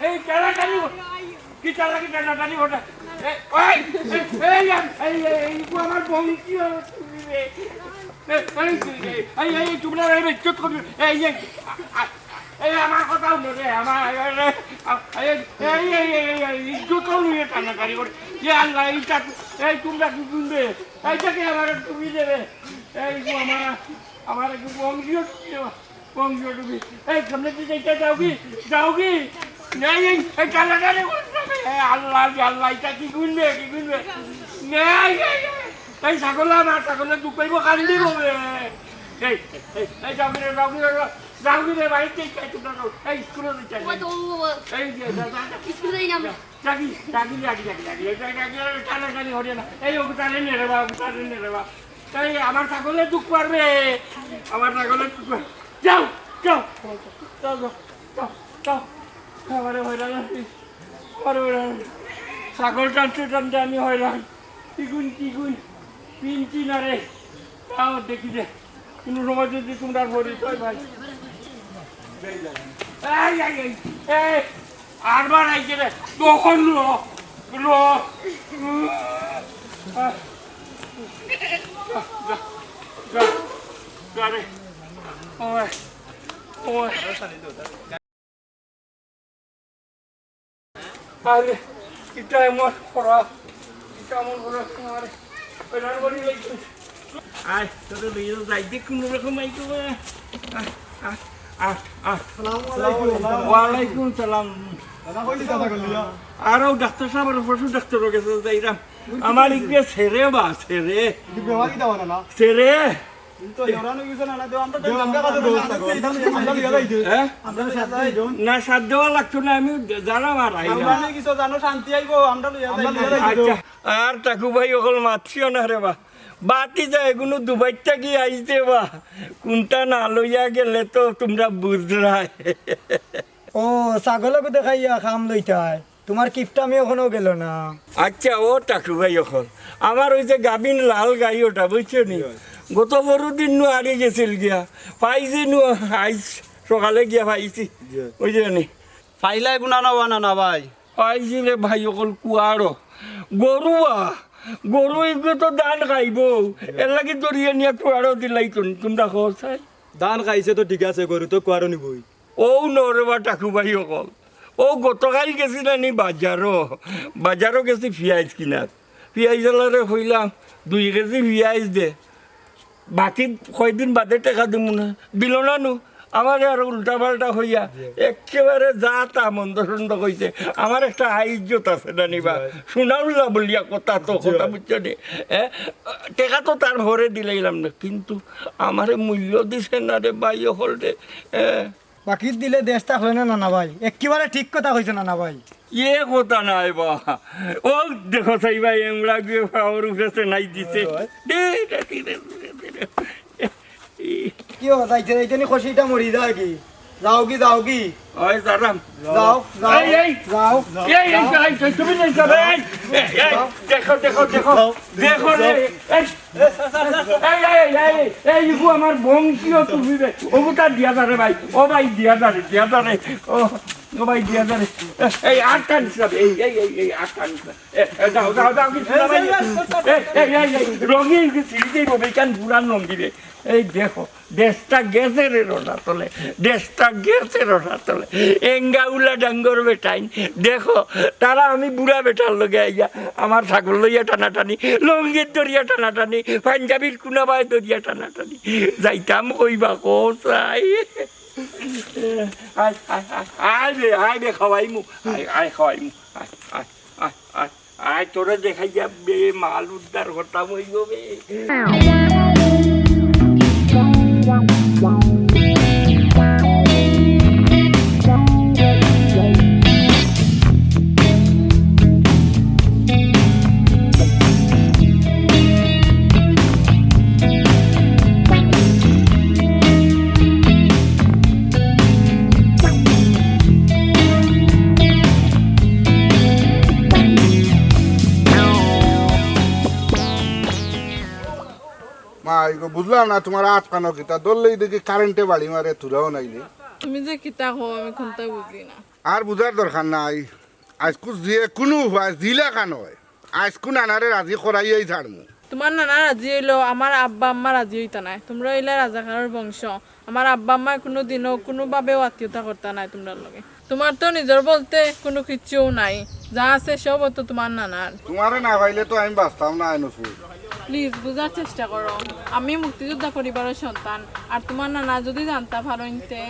এই টানাটানি কি চালা কি টানাটানি ওটা আমার এই এই আমার কথা শুনো রে আমার ইজ্জতও নিয়ে টানাটানি করে যে আল্লাহ এইটা এই তোমরা কি শুনবে এইটাকে আমার তুমি দেবে এই আমার আমার বংশীয় বংশীয় তুমি এই সামনে দিকে এইটা যাও কি যাও কি নেই এই টানাটানি করতে আল্লাহ আল্লাহ এটা কি গুনবে কি গুনবে? নেই এই ছাগল আমার ছাগলে দুঃখ পাইব কান্দি হবে এই এই কি রে কি রে কি রে বাড়িতে চাই তোমরা। এই স্কুলে চাই এই যে যা যা যা। জাগি জাগি জাগি জাগি জাগি। এই জাগি জাগি টানা টানি হরে না। এই ওকে টানে নে রে টানে নে রে বাবা এই আমার ছাগলে দুঃখ পারবে। আমার ছাগলে দুঃখ যাও। যাও যাও যাও যাও। আমারে হয়রান হয়রান ছাগল টানতে টানতে আমি হয়রান কিগুন কিগুন পিনছি না রে তাও দেখি দে, কোনো সময় যদি তোমরা ভাই। এই এই এই আরবার তখন আরে এটা এমন করা এটা এমন করা লাগছে আয় লইয়ে যাইতে কোনো রকম আইতো ওয়ালাইকুম সালাম। আরও ডাক্তার সাহেব আর পশু ডাক্তার গেছে যাইরাম। আমার ছেড়ে বা ছেড়ে। ছেড়ে। না সাত দেওয়া লাগতো না আমি জানাম আর আচ্ছা আর টাকু ভাই অকল মাতছিও না রে বা। বাতি যায় কোনো দুবাই থাকি আইছে বা। কোনটা না লইয়া গেলে তো তোমরা বুঝলাই ও ছাগলকে দেখাইয়া খাম লইতাই। তোমার কিপটা আমি এখনও গেল না। আচ্ছা ও টাকু ভাই এখন আমার ওই যে গাবিন লাল গাই ওটা বুঝছ নি? গত বড় দিন নু আড়ে গেছিল গিয়া। পাইছি নু আইস সকালে গিয়া পাইছি। ওই যে নি ফাইলাই গুণা না না ভাই। পাইছি রে ভাই অকল কুয়ারো গরু আ গরু এগুলো তো দান খাইব। এর লাগি দরিয়ে নিয়ে কুয়ারো দিলাই তো তোমরা খাই ধান খাইছে তো ঠিক আছে গরু তো কুয়ারো নিবই। ও নরবা টাকু ভাই অকল। ও গতকাল গেছি না নি বাজারও বাজারও গেছি পিঁয়াজ কিনার পিঁয়াজ আলারে হইলাম দুই কেজি পিঁয়াজ দে। বাকি কয়দিন বাদে টাকা দিব না। দিল না নু। আমার আর উল্টা পাল্টা হইয়া একেবারে যা তা মন্দ সন্দ কইছে। আমার একটা আইজ্জত আছে না নিবা শোনাউলা বলিয়া কথা তো কথা বুঝছ নি? এ, টেকা তো তার ভরে দিলাইলাম না কিন্তু আমারে মূল্য দিছে না রে বাই হল রে। এ, বাকি দিলে দেশ থাকলে না নানা ভাই? একেবারে ঠিক কথা কইছে নানা ভাই। ইয়ে কথা নাই বা। ও দেখো সাই ভাই এমরা গিয়ে পাওয়ার উঠেছে নাই দিছে। কি হয় নি খসিটা মরি যায় কি? যাও কি যাও কি ওই জারাম যাও যাও এই। যাও এই, এই, এই, তুমি নেই যাবে, এই, দেখো দেখো দেখো দেখো রে এই, এই, এই, এই, ইগু আমার বংশীয় তুমি রে ওগুটা দিয়া দারে ভাই ও ভাই দিয়া দারে দিয়া দারে ও ও ভাই দিয়া দারে এই আটটা নিসাব এই এই এই এই আটটা নিসাব যাও যাও যাও কিছু না ভাই এই এই এই রঙিন সিঁড়িতেই ববে কেন বুড়ান রঙি রে এই দেখো, দেশটা গেছে রে রোনা তলে দেশটা গেছে রোনা তলে এঙ্গাউলা ডাঙ্গর বেটাইন, দেখো, তারা আমি বুড়া বেটার লগে আইয়া আমার ছাগল লইয়া টানাটানি, লঙ্গির দরিয়া টানাটানি, পাঞ্জাবির কুনাবাই দরিয়া টানাটানি। যাইতাম কইবা কোথায় আয় আয় আয় রে আয় রে খাওয়াইমু, আয় আয় খাওয়াইমু, আয় আয় আয় আয় তোরে দেখাই যাবে মাল উদ্ধার হতাম হইব বে। না তোমার আটকানো কিতা দললেই দেখি কারেন্টে বাড়ি মারে তুরাও নাইলে তুমি যে কিতা কো আমি কোনটা বুঝি না। আর বুঝার দরকার নাই। আজকু যে কোনো উপায় জিলা কান হয়। আজকু নানারে রাজি করাইয়াই ছাড়মু তোমার নানা রাজি হইল আমার আব্বা আম্মা রাজি হইতা নাই। তোমরা হইলে রাজাকারের বংশ। আমার আব্বা আম্মা কোনো দিনও কোনোভাবেও আত্মীয়তা করতা নাই তোমরা লগে। তোমার তো নিজের বলতে কোনো কিছুও নাই। যা আছে সব তো তোমার নানার তোমারে না পাইলে তো আমি বাঁচতাম না নসুর প্লিজ বুঝার চেষ্টা করো। আমি মুক্তিযোদ্ধা পরিবারের সন্তান আর তোমার নানা যদি জানতা পারো ইনতে।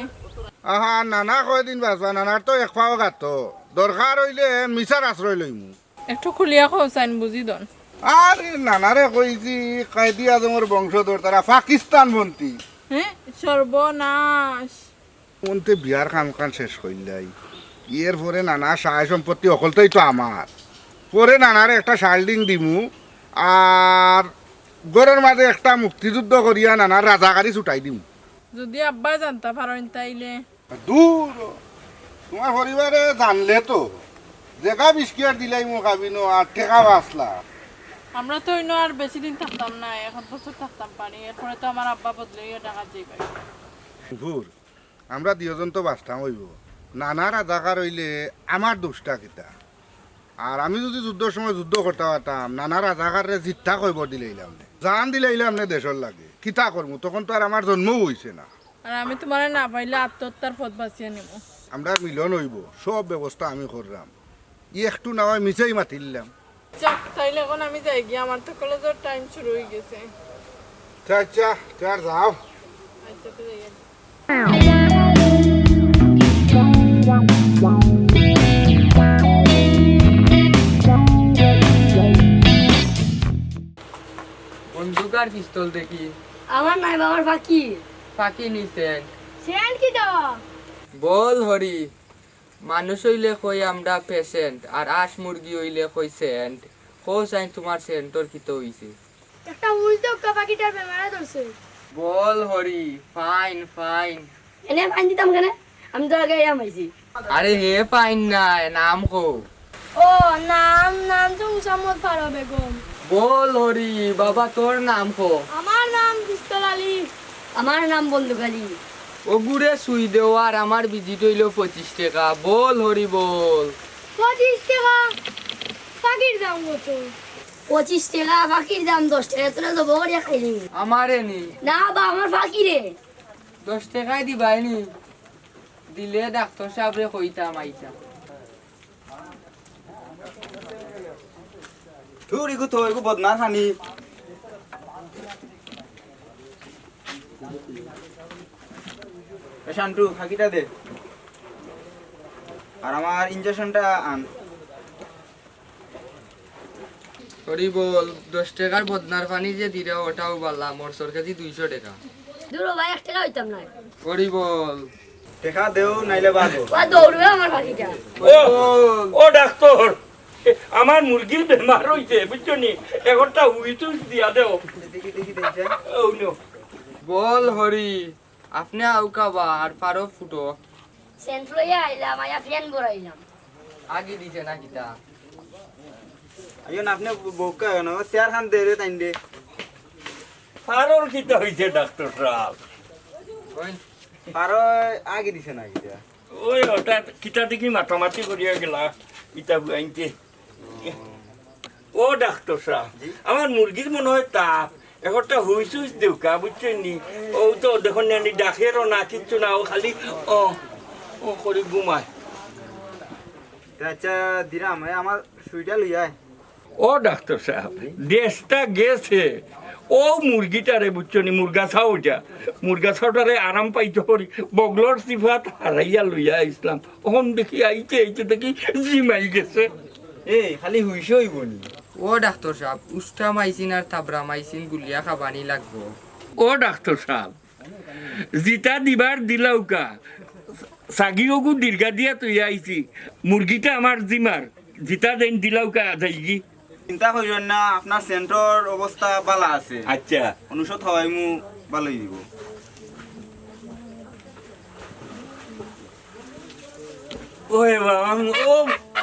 আহা নানা কয়দিন বাঁচবা নানার তো এক পাও গাত। দরকার হইলে মিছার আশ্রয় লইমু একটু খুলিয়া খোসাইন বুঝি দন। আর নানারে কইছি কায়দি আজমের বংশধর তারা পাকিস্তান মন্ত্রী হ্যাঁ সর্বনাশ মন্ত্রী বিয়ার কাম কান শেষ করলাই এর পরে নানা সাহায্য সম্পত্তি অকলতেই তো আমার পরে নানারে একটা শাল্ডিং দিমু। আর গরের মাঝে একটা মুক্তিযুদ্ধ করিয়া নানার রাজাকারি ছুটাই দিমু। যদি আব্বা জানতা পারো তাইলে। দূর তোমার পরিবারে জানলে তো। জেগা বিস্কিয়ার দিলাই মোক আবিনো আর টেকা বাঁচলা আমরা তো অন্য আর বেশি দিন থাকতাম না এখন বছর থাকতাম পারি এরপরে তো আমার আব্বা বদলে গিয়ে টাকা যাইবে ঘুর আমরা দুজন তো বাঁচতাম হইব। নানা রাজাকার হইলে আমার দোষটা কিতা আর আমি যদি যুদ্ধের সময় যুদ্ধ করতে পারতাম নানা রাজাকারে জিথ্যা কইব দিলাইলাম জান দিলাইলাম নে দেশের লাগে কিতা করব তখন তো আর আমার জন্মও হইছে না। আর আমি তোমার না পাইলে আত্মহত্যার পথ বাঁচিয়ে নিব আমরা মিলন হইব সব ব্যবস্থা আমি করলাম। ই একটু না হয় মিছেই মাতিলাম। যাক তাইলে এখন আমি যাই গিয়ে আমার তো কলেজের টাইম শুরু হয়ে গেছে। আচ্ছা তুই আর যাও। আচ্ছা তো যাই। আর পিস্তল দেখি। আমার নাই বাবার ফাঁকি। ফাঁকি নিছেন সেন্ট কি দেওয়া বল হরি মানুষ হইলে কই আমরা পেশেন্ট আর আস মুরগি হইলে কই সেন্ট কো সাইন তোমার সেন্টর কিত হইছে? একটা উল্টো উক্কা পাখিটার বেমারা ধরছে। বল হরি ফাইন ফাইন এনে ফাইন দিতাম কেন? আমি তো আগে আমাইছি আরে হে ফাইন নাই নাম কো ও নাম নাম তো মুসাম্মদ ফারো বেগম। বল হরি বাবা তোর নাম কো? আমার নাম পিস্তল আলী। আমার নাম বন্দুক আলী। ও গুড়ে সুই দেও আর আমার বিজিট হইল পঁচিশ টাকা। বল হরি বল। পঁচিশ টাকা পাখির দাম কত? পঁচিশ টাকা পাখির দাম দশ টাকা তোরা তো বড়িয়া খাইলি। আমারে নি। না বা আমার ফাঁকি রে দশ টাকায় দিবাই নি। দিলে ডাক্তার সাহেবরে কইতাম আইতা তোর এগু তো এগু বদনা খানি এ শান্টু ফাঁকিটা দে আর আমার ইঞ্জেকশনটা আন হরি বল দশ টাকার বদনার পানি যে দিলে ওটাও বালা মরসর কেজি দুইশো টাকা দূর ভাই এক টাকা হইতাম না হরি বল টেকা দেও নাইলে বাগো বা দৌড়বে আমার ও ও ডাক্তার আমার মুরগির বেমার হইছে বুঝছ নি? একটা উইচ দিয়া দেও। বল হরি আপনি আউকাবা আর পারো ফুটো। সেন্ট আইলাম আয়া ফ্যান বড়াইলাম আগে দিছে না কিতা আইন আপনি বউকা খান দে রে তাইন দে। ফারোর কিতা হইছে ডাক্তার সাহেব? ওই আগে দিছে না কিটা ওই ওটা কিতা দেখি মাতামাতি করিয়া গেলা ইটা আইনতে। ও ডাক্তার সাহেব আমার মুরগির মনে হয় তাপ। একটা হুইস হুইস দেউকা বুঝছেন নি? ও তো দেখুন নি ডাকেরও না কিচ্ছু না ও খালি ও ও করে ঘুমায়। আচ্ছা দিরাম আমার সুইটা লইয়াই ও ডাক্তার সাহেব দেশটা গেছে। ও মুরগিটারে বুঝছ নি মুরগা ছাউটা। মুরগা ছাউটারে আরাম পাইতে করি বগলর সিফাত হারাইয়া লইয়া ইসলাম ওহন দেখি আইতে আইতে দেখি জিমাই গেছে। এই খালি হুইছে হইব নি? ও ডাক্তার সাহেব উষ্টা মাইসিন আর তাবরা মাইসিন গুলিয়া খাবানি লাগবো। ও ডাক্তার সাহেব জিতা দিবার দিলাউকা সাগিওগু দীর্ঘা দিয়া তুই আইছি মুরগিটা আমার জিমার জিতা দেন দিলাউকা যাইগি চিন্তা করিবেন না আপনার সেন্টর অবস্থা বালা আছে। আচ্ছা। অনুষদ হওয়াই মু ভালোই দিব। ওই ও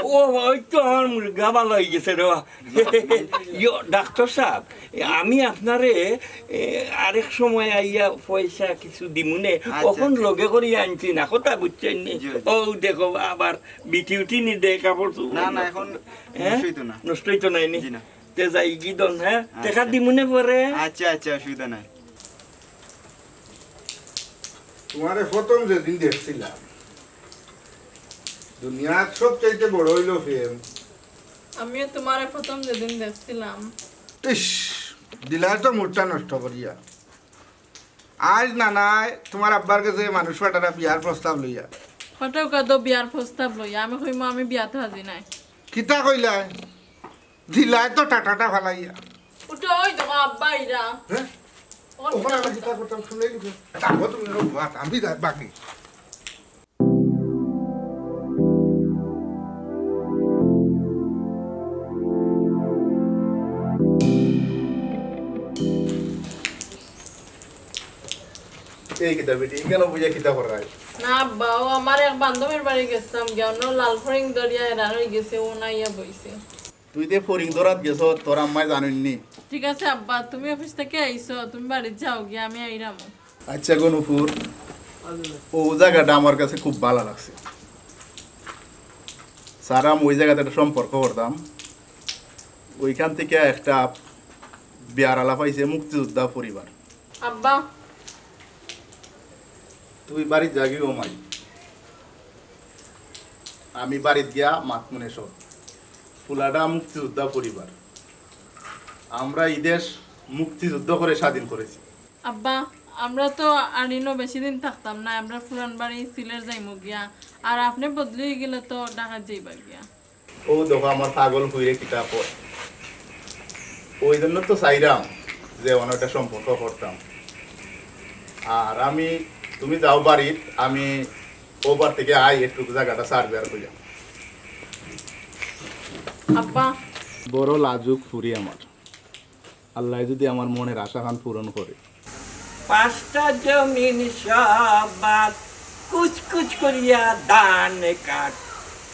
ও ওই তো আমার মুরগা ভালো গেছে রে ডাক্তার সাহেব আমি আপনারে আরেক সময় আইয়া পয়সা কিছু দিমুনে কখন লগে করি আনছি না কথা বুঝছেন নি। ও দেখো আবার বিটি উঠি নি দে কাপড়। না না এখন হ্যাঁ? নষ্টই তো নষ্ট হইতো নাই নি? তে যাই গিদন হ্যাঁ? দেখা দিমুনে পরে? আচ্ছা আচ্ছা অসুবিধা নাই। তোমারে প্রথম যেদিন দেখছিলাম দুনিয়ার সবচাইতে বড় হইল ফেম আমিও তোমার প্রথম যেদিন দেখছিলাম। ইস দিলার তো মুডটা নষ্ট করিয়া। আজ নানায় তোমার আব্বার কাছে মানুষ পাটারা বিয়ার প্রস্তাব লইয়া। হঠাৎ কাদো বিয়ার প্রস্তাব লইয়া আমি কইমো আমি বিয়াতে হাজি নাই। কিতা কইলাই দিলাই তো টাটাটা ফালাইয়া। উঠো ওই তোমার আব্বা ইরা। হ্যাঁ? ওখানে আমরা কিতা করতাম শুনলেই তুমি আমি বাকি। এই কিতা বেটি কেন বুঝে কিতা করাই না আমার এক বান্ধবীর বাড়ি গেছিলাম লাল ফরিং দরিয়া এরান হয়ে গেছে ও নাইয়া বইছে। তুই যে ফরিং গেছ তোর আম্মাই জানিনি ঠিক আছে আব্বা তুমি অফিস থেকে আইছো তুমি বাড়ি যাও গিয়া আমি আইরাম। আচ্ছা গনুপুর ও জায়গাটা আমার কাছে খুব ভালো লাগছে। ওই জায়গাতে একটা সম্পর্ক করতাম। ওইখান থেকে একটা বিয়ার আলাপ পাইছে মুক্তিযোদ্ধা পরিবার। আব্বা তুই বাড়ির জাগি ও মাই। আমি বাড়িত গিয়া মাত মনে সব ফুলাডা মুক্তিযোদ্ধা পরিবার। আমরা এই দেশ মুক্তিযুদ্ধ করে স্বাধীন করেছি। আব্বা আমরা তো আনিনো বেশি দিন থাকতাম না আমরা ফুরান বাড়ি সিলের যাইমু গিয়া। আর আপনি বদলি হয়ে গেলে তো ঢাকা যাইবা গিয়া। ও দেখো আমার পাগল হইরে কিতাব পড়ে ওই জন্য তো চাইরাম যে অনেকটা সম্পর্ক করতাম। আর আমি তুমি যাও বাড়িত আমি ওবার থেকে আই একটু জায়গাটা সার্ভে আর আব্বা। বড় লাজুক ফুরি আমার। আল্লাহ যদি আমার মনের আশা খান পূরণ করে। পাঁচটা জমিন সবাদ কুচকুচ করিয়া ধান কাট।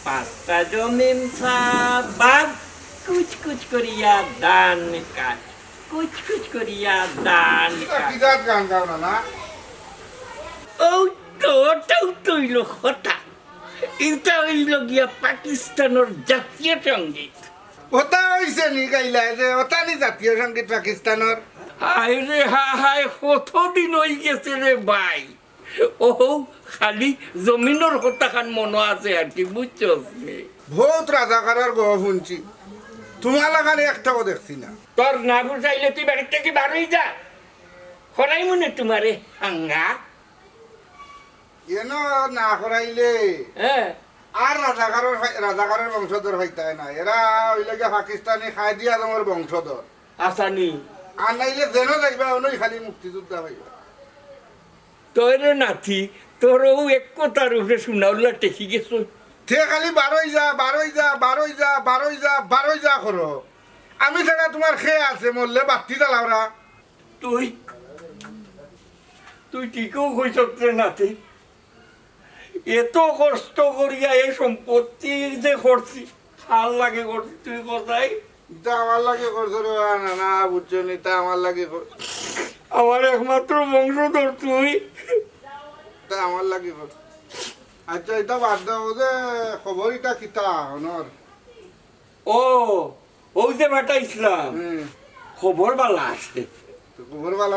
পাঁচটা জমিন সবাদ কুচকুচ করিয়া দান কাট। কুচকুচ করিয়া ধান কাট। কিতা গান গাও না না ও তো ওটাও তৈল কথা এটা হইল গিয়া পাকিস্তানের জাতীয় সংগীত ওটা হইছে নি গাইলা যে ওটা নি জাতীয় সংগীত পাকিস্তানের হায় রে হায় কতদিন হয়ে গেছে রে ভাই। ও খালি জমিনের কথা খান মনে আছে আর কি বুঝছস নি? বহুত রাজাকারের গহ শুনছি। তোমার লাগানে একটাও দেখছি না। তোর না বুঝাইলে তুই বাড়ির থেকে বারোই যা। করাই মনে তোমারে হাঙ্গা এন না করাইলে। আর রাজাকারের ফাই- রাজাকারের বংশধর হইতায় না এরা হইলে গিয়া পাকিস্তানি খাই দিয়া তোমার বংশধর আসানি আর নাইলে যেন দেখবা খালি মুক্তিযোদ্ধা হইবা। তোর নাতি তোরও এক কথার উপরে শুনাউলা টেকি গেছো থে খালি বারোই যা বারোই যা বারোই যা বারোই যা বারোই যা করো আমি ছাড়া তোমার খেয়ে আছে মরলে বাতি জ্বালাওরা তুই তুই ঠিকও কইস নাতি। এত কষ্ট করিয়া এই সম্পত্তি যে করছি ভালো লাগে করছি তুই কোথায়? আমার লাগে করছ রে না না বুঝছ নি তা আমার লাগে আমার একমাত্র বংশধর তুই। তা আমার লাগে আচ্ছা এটা বাদ দাও যে খবর এটা কিতা অনর? ও ও যে বেটা ইসলাম। খবর বালা আছে।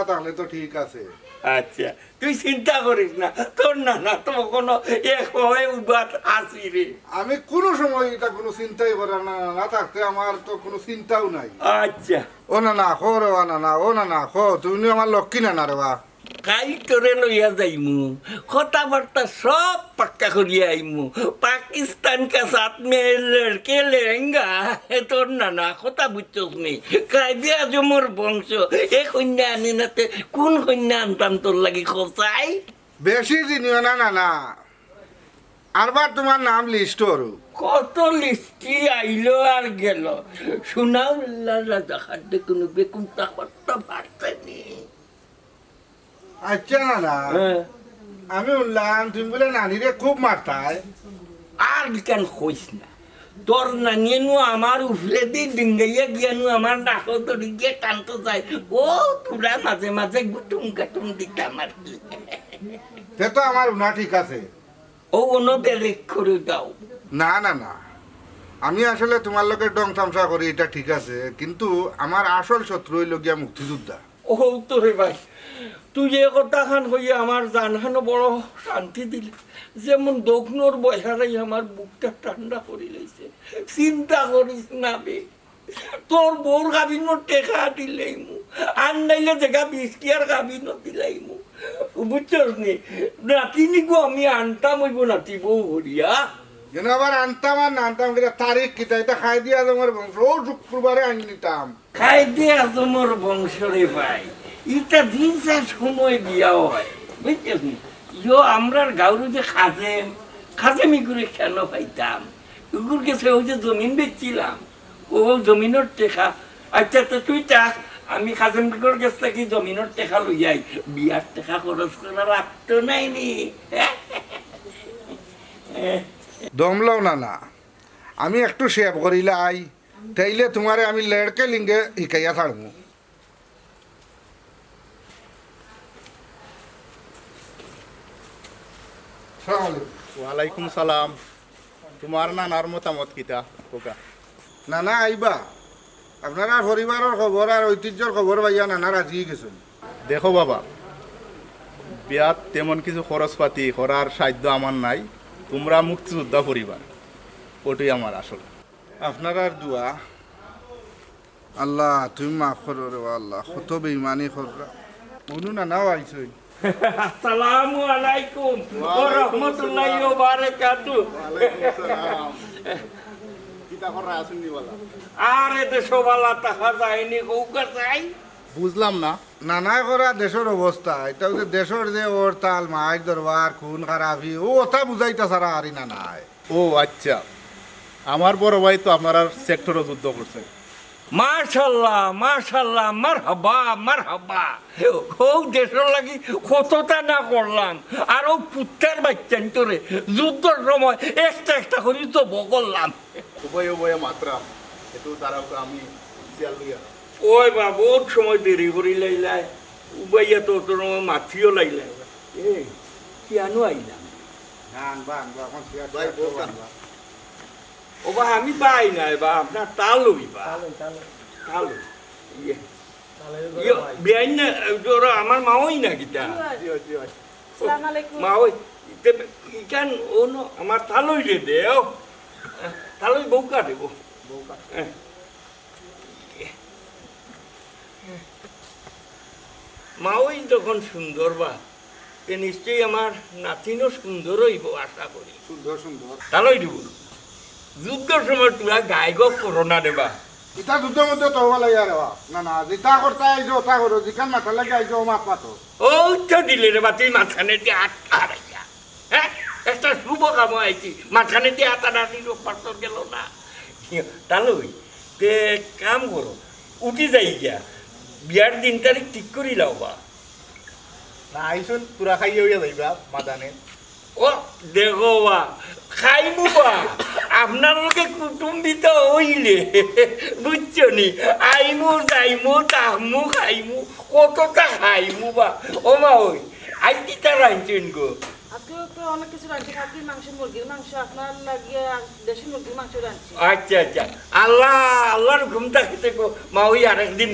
তাহলে তো ঠিক আছে। আচ্ছা তুই চিন্তা করিস না। তোর না না তো কোনো এক হয়ে উবাত আসি রে। আমি কোনো সময় এটা কোনো চিন্তাই করার না না থাকতে আমার তো কোনো চিন্তাও নাই। আচ্ছা। ও না না খো রে না না ও না না খো তুমি আমার লক্ষ্মী না না রে বা। কাই তোরে লইয়া যাইমু। কথাবার্তা সব পাক্কা করিয়া আইমু। পাকিস্তান কা সাথ মে লড়কে লেঙ্গা এ তোর না না কথা বুঝছস নি। কাইদে আজ মোর বংশ। এ কন্যা আনি নাতে কোন কন্যা আনতাম তোর লাগি খোঁচাই? বেশি জিনিও না না না আরবার তোমার নাম লিস্ট করু। কত লিস্টি আইলো আর গেল। শোনাও রাজা খাদ্যে কোনো বেকুন তাকত্তা পারতেনি আচ্ছা না। না হ্যাঁ। আমি শুনলাম তুমি বলে নানিরে খুব মারতায়। আর কেন কইস না? তোর নানিয়ে নু আমার উফরে দি ডিঙ্গাইয়া গিয়া নু আমার নাকো ধরি গিয়ে টানতে যায়। ও তোরা মাঝে মাঝে গুটুম গাটুম দিতে আমার সে তো আমার উনা ঠিক আছে। ও অন্য বেলেগ করে দাও। না না না। আমি আসলে তোমার লোকের ডং তামসা করি এটা ঠিক আছে। কিন্তু আমার আসল শত্রু হইল গিয়া মুক্তিযোদ্ধা। ও তোরে ভাই। তুই যে কথা খান হইয়া আমার জানখানো বড় শান্তি দিলে। যেমন দক্ষিণর বয়সারাই আমার বুকটা ঠান্ডা করে লইছে। চিন্তা করিস না বে। তোর বউর গাবিন টেকা দিলেই মু। আর নাইলে জায়গা বিস্কিয়ার গাবিন দিলাই মু। বুঝছস নি? নাতিনি গো আমি আনতাম হইব নাতি বউ হরিয়া। যেন আবার আনতাম আর না আনতাম কিনা তারিখ কিতা এটা খাই দিয়া তোমার বংশ। ও শুক্রবারে আনি নিতাম। খাই দিয়ে তোমার বংশরে ভাই। এটা দিনসার সময় বিয়াও হয় বুঝছিস নি? ইয়ো আমরার গাউরু যে খাজেম, খাজেমি করে কেন পাইতাম? এগুর কাছে ওই যে জমিন বেচছিলাম ও জমিনের টেকা আচ্ছা তো তুই চাস আমি খাজেম বিকর কাছ থেকে জমিনের টেকা লই যাই বিয়ার টেকা খরচ করার রাখতো নাই নি? দমলাও না না। আমি একটু সেভ করিলে আই, তাইলে তোমারে আমি লেড়কে লিঙ্গে শিকাইয়া ছাড়মু। ওয়ালাইকুম সালাম। তোমার নানার মতামত কিতা? কোকা। না না আইবা। আপনারা পরিবারের খবর আর ঐতিহ্যর খবর পাইয়া নানা রাজি গেছেন। দেখো বাবা বিয়াত তেমন কিছু খরচ পাতি করার সাধ্য আমার নাই। তোমরা মুক্তিযোদ্ধা পরিবার ওটাই আমার আসল। আপনার দোয়া। আল্লাহ তুমি মাফ করো রে আল্লাহ। কত বেইমানি কররা অনু নানাও আইসই। আসসালামু আলাইকুম ও রহমতুল্লাহি ওয়া বারাকাতুহু কিতা করা আসুননি বলা আরে দেশবালা তাহা যায়নি কৌকা যাই বুঝলাম না নানা করা দেশের অবস্থা এটা হচ্ছে দেশের যে ওর তাল মাছ দরবার খুন খারাপি ও ওটা বুঝাইতা সারা আরি না নাই ও আচ্ছা আমার বড় ভাই তো আপনারা সেক্টরও যুদ্ধ করছে মাশাল্লাহ মাশাল্লাহ মারহাবা মারহাবা। ও দেশের লাগি কতটা না করলাম। আর ও পুত্রের বাচ্চান তোরে যুদ্ধের সময় একটা একটা করে জব করলাম। উভয় উভয়ে মাত্রাম কিন্তু তারা আমি ওই বা বহুত সময় দেরি করি লাইলাই। উবাইয়া তো তোর মাথিও লাইলাই। এই কিয়ানো আইলাম। আনবা আনবা এখন চেয়ার ভাই, চেয়ার বউটা। আনবা। ও বা আমি পাই নাই বা আপনার তালুই বা তালু বিয়াই না তোর আমার মাওই না গীতা মাওই ইকান ও ন আমার তালুই রে দে ও তালুই বউকা দেব বউকা মাওই যখন সুন্দর বা তে নিশ্চয়ই আমার নাতিনও সুন্দর হইব আশা করি সুন্দর সুন্দর তালই দিব যুদ্ধর সময় তোরা গায়ক করোনা দেবা। ইটা যুদ্ধের মধ্যে তো হওয়া লাগে রে না না যেটা করতে আইছো ওটা করো যেখান মাথা লাগে আইছো ও মাপ পাতো ও তো দিলে রে বাতি মাঝখানে দিয়ে আটকা রাইয়া হ্যাঁ একটা শুভ কাম আইছি মাঝখানে দিয়ে আটা না দিল পাথর গেল না। তালই তে কাম করো উঠি যাই গিয়া বিয়ার দিন তারিখ ঠিক করি লাও বা। না আইসুন পুরা খাইয়ে হইয়া যাইবা মাদানে। ও দেখো বা খাইমু বা। আপনার লোকে কুটুম্বিত হইলে বুঝছ নি? আইমু যাইমু তাহমু খাইমু কতটা খাইমু বা? ও মা ওই আইতি তার আনছেন গো? আচ্ছা আচ্ছা। আল্লাহ আল্লাহর ঘুমটা খেতে গো। মা ওই আরেকদিন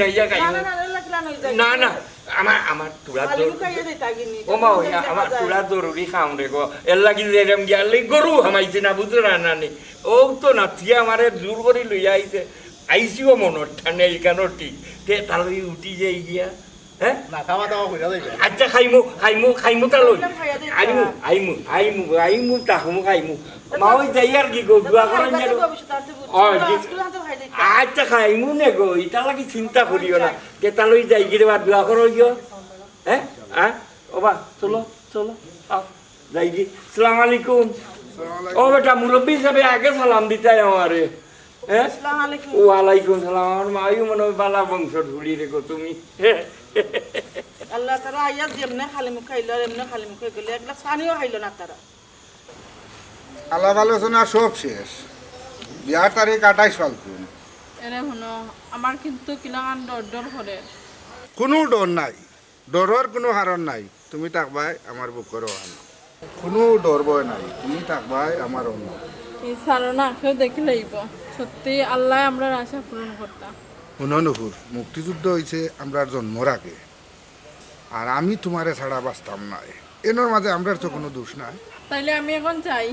না না আমার আমার তুলা আলু দর খাইয়ে দেয় তাগিনি ও মা আমার তুলা জরুরি খাম রে গো এর লাগি যেরম গিয়ালে গরু হামাইছে না বুঝো না নানি ও তো নাথি আমারে জোর করে লইয়া আইছে আইসিও মনত ঠানে এইখানো ঠিক তে তালই উঠি যাই গিয়া। হ্যাঁ আচ্ছা খাইমু খাইমু খাইমু তালই আইমু আইমু আইমু আইমু তাহমু খাইমু। মা ওই যাই আর কি গো দুয়া করেন আচ্ছা খাইমু নে গো ইটা লাগি চিন্তা করিও না। কে তালই যাই গিরে বা দোয়া করো গিয়ে হ্যাঁ হ্যাঁ ও বা চলো চলো আও যাই গি সালাম আলাইকুম। ও বেটা মুরব্বী হিসাবে আগে সালাম দিতে আমারে হ্যাঁ ওয়ালাইকুম সালাম আমার মাইও মনে হয় বালা বংশ ধুলি রেখো তুমি। আল্লাহ তারা আইয়া যেমনে খালি মুখ খাইলো এমনি খালি মুখ গেলে এক গ্লাস পানিও খাইলো না তারা। আলাপ আলোচনা সব শেষ। বিয়ার তারিখ আঠাইশ ফাল্গুন শুনো আমার কিন্তু কিলাখান ডর ডর করে কোনো ডর নাই। ডরের কোনো কারণ নাই। তুমি থাকবাই আমার বুকের অন্য কোনো ডর ভয় নাই। তুমি থাকবাই আমার অন্য এই সারনা কেউ দেখে লইব সত্যি আল্লাহ আমরা আশা পূরণ করতাম নুপুর মুক্তিযুদ্ধ হয়েছে আমরা জন্মর আগে। আর আমি তোমারে ছাড়া বাঁচতাম নাই। এনোর মাঝে আমরা তো কোনো দোষ নাই। তাইলে আমি এখন চাই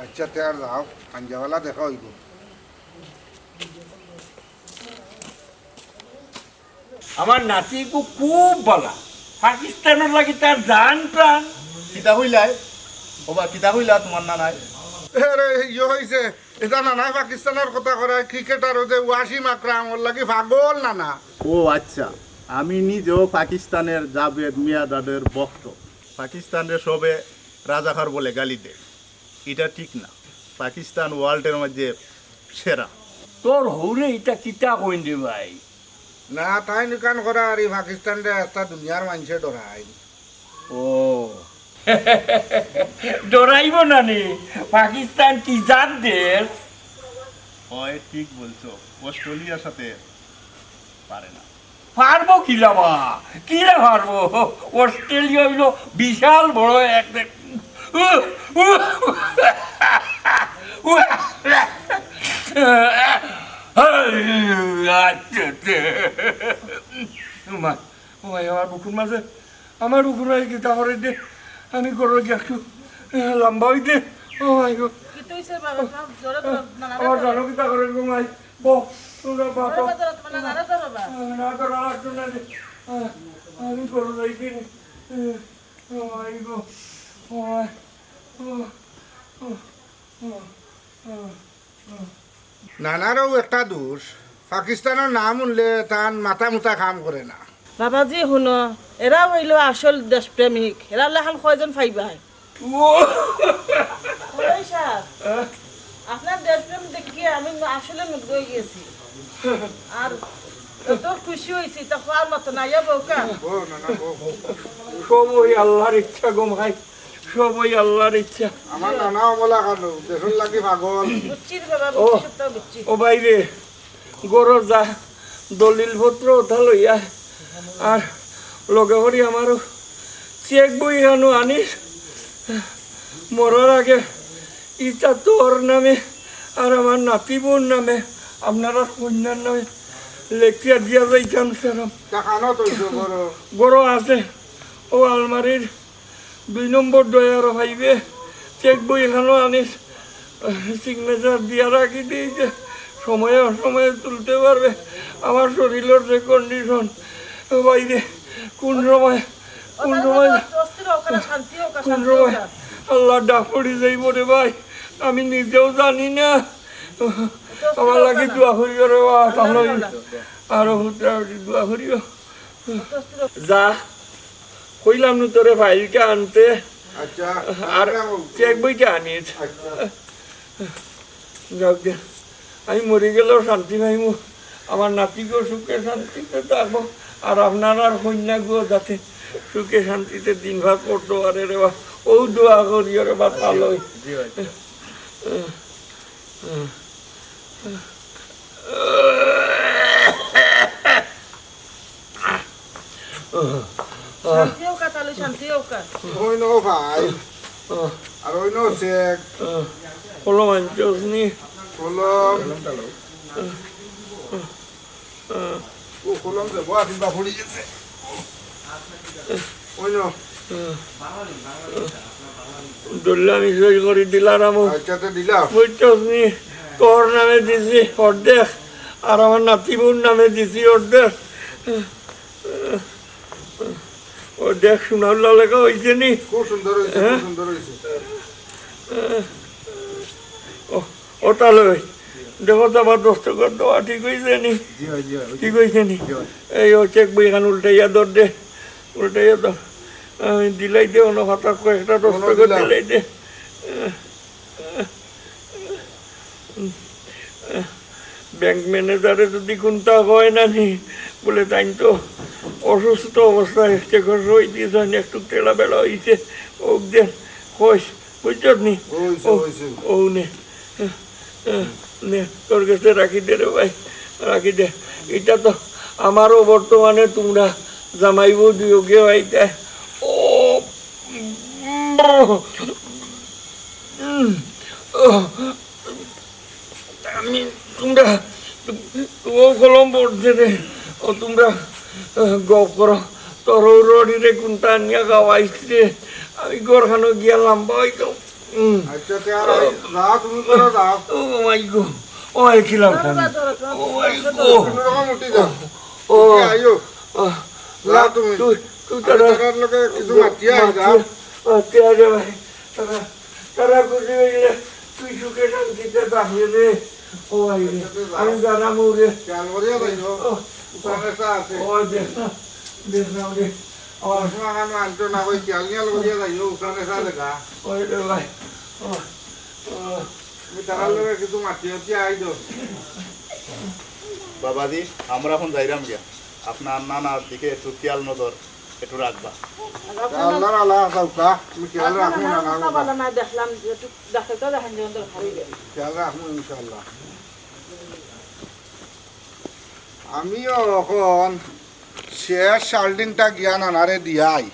আচ্ছা তে আর যাও আঞ্জাওয়ালা দেখা হইব আমার নাতিকু খুব বলা। পাকিস্তানের লাগি তার জান প্রাণ। কিতা হইলাই। ওবা কিতা হইলা তোমার না নাই আরে ইয়ে হয়েছে এটা নানাই পাকিস্তানের কথা করে ক্রিকেটার যে ওয়াসিম আকরাম ওর লাগি পাগল নানা। ও আচ্ছা। আমি নিজেও পাকিস্তানের জাভেদ মিয়াদাদের ভক্ত। পাকিস্তানের সবে রাজাকার বলে গালি দেয়। এটা ঠিক না। পাকিস্তান ওয়ার্ল্ডের মধ্যে সেরা। তোর হৌরে এটা কিতা কইন রে ভাই? না তাই নিকান করা আর পাকিস্তান রে একটা দুনিয়ার মানুষে ডরাই ও। ডরাইব না নে? পাকিস্তান কি জাত দেশ? হয় ঠিক বলছো। অস্ট্রেলিয়ার সাথে পারে না। পারব কি লাবা? কি রে পারব অস্ট্রেলিয়া হইল বিশাল বড় এক আমার উখনাই গীতা হরে দে। আমি করো গেছো লম্বাই দে ও মাই গো কি জানো কি করে গো মাই ও তোরা বাবা তোরা তো না। না না না না না না না না না। নানারও একটা দোষ। পাকিস্তানের নাম উনলে তান মাথা মুথা কাম করে না। বাবাজি শুনো এরা হইল আসল দেশপ্রেমিক। এরা লেখান কয়জন ফাইবাই আপনার দেশপ্রেম দেখিয়ে আমি আসলে মুগ্ধ হয়ে গেছি। আর এত খুশি হয়েছি তা হওয়ার মতো না ইয়া বউকা ও ও। সব আল্লাহর ইচ্ছা গো ভাই সব আল্লাহর ইচ্ছা। আমার নানাও বলা কানো দেশের লাগি পাগল। ও। ও বাইরে গরো যা দলিল পত্র ওঠা লইয়া আর লগে করি আমারও চেক বই আনো আনিস মরার আগে ইটা তোর নামে আর আমার নাতি বোন নামে আপনারা কন্যার নামে লেখিয়া দিয়া যাইতাম সেরম। গরো আছে ও আলমারির দুই নম্বর ডয়ার ভাইবে চেক বই এখানেও আনিস। সিগনেচার দিয়া রাখি দিয়েছে সময়ে অসময়ে তুলতে পারবে। আমার শরীরের যে কন্ডিশন বাইরে কোন সময় কোন সময় হোক না শান্তি হোক কোন সময় আল্লাহ ডাক পড়ি যাইব রে ভাই। আমি নিজেও জানি না। আমার লাগে দোয়া করিও রে বা আরও দোয়া করিও। যা কইলাম নু তোরে ফাইলটা আনতে? আচ্ছা। আর চেক বইটা আনিস? যাক আমি মরে গেলেও শান্তি পাইব আমার নাতিকেও সুখে শান্তিতে থাকব। আর আপনার আর কন্যাকেও যাতে সুখে শান্তিতে দিন ভাগ করতে পারে রে বা। ও দোয়া করি রে বা শান্তি হোক তাহলে শান্তি হোক ওই নো ভাই আর ওই নো চেক হলো মাঞ্চস নি। কলম ও কলম যে বয়া কিংবা পড়ি গেছে। ওই নো। ধরলে আমি সই করে দিলাম আচ্ছা বুঝছস নি। তোর নামে দিছি অর্ধেক আর আমার নাতি বোন নামে দিছি অর্ধেক। অর্ধেক সোনার লেখা হয়েছে নি। খুব সুন্দর হয়েছে খুব সুন্দর হয়েছে। ওটা লই দেখো তো আবার দেওয়া ঠিক হয়েছে নি। হয় হয় ঠিক হয়েছে নি? এই ও চেক বই এখানে উল্টাইয়া দর দে উল্টাইয়া দর দিলাই দে অন্য হঠাৎ কয়েকটা দস্তখত দিলাম। দিলাই দে। ব্যাংক ম্যানেজারে যদি কোনটা হয় না নি বলে তাই তো। অসুস্থ অবস্থায় চেকর রই দিয়েছেন একটু তেলা বেলা হয়েছে। ওক দেন কইস বুঝছত নি? হয়েছে ও ও নে নে তোর কাছে রাখি দে রে ভাই রাখি দে। এটা তো আমারও বর্তমানে তোমরা জামাইব দিও গে ভাইতে ও উম, ও, আমি তোমরা ও কলম পড়ছে রে। ও তোমরা গপ করো তোর রড়ি রে কোনটা নিয়ে গাওয়াইছে আমি গরখানো গিয়ালাম ভাই তো আচ্ছা তে তারা ভাই তারা তারা খুশি হইলে তুই সুখে শান্তিতে রে। ও আমি জানাম রে। বাবাজি আমরা এখন যাইরাম গিয়া। আপনার নানার দিকে একটু খেয়াল নজর একটু রাখবা। আল্লাহর আল্লাহ যাওকা তুমি খেয়াল রাখো না না দেখলাম যে একটু দেখে তো দেখেন খেয়াল আমিও এখন শেষ শাল্টিংটা গিয়া নানারে দিয়াই।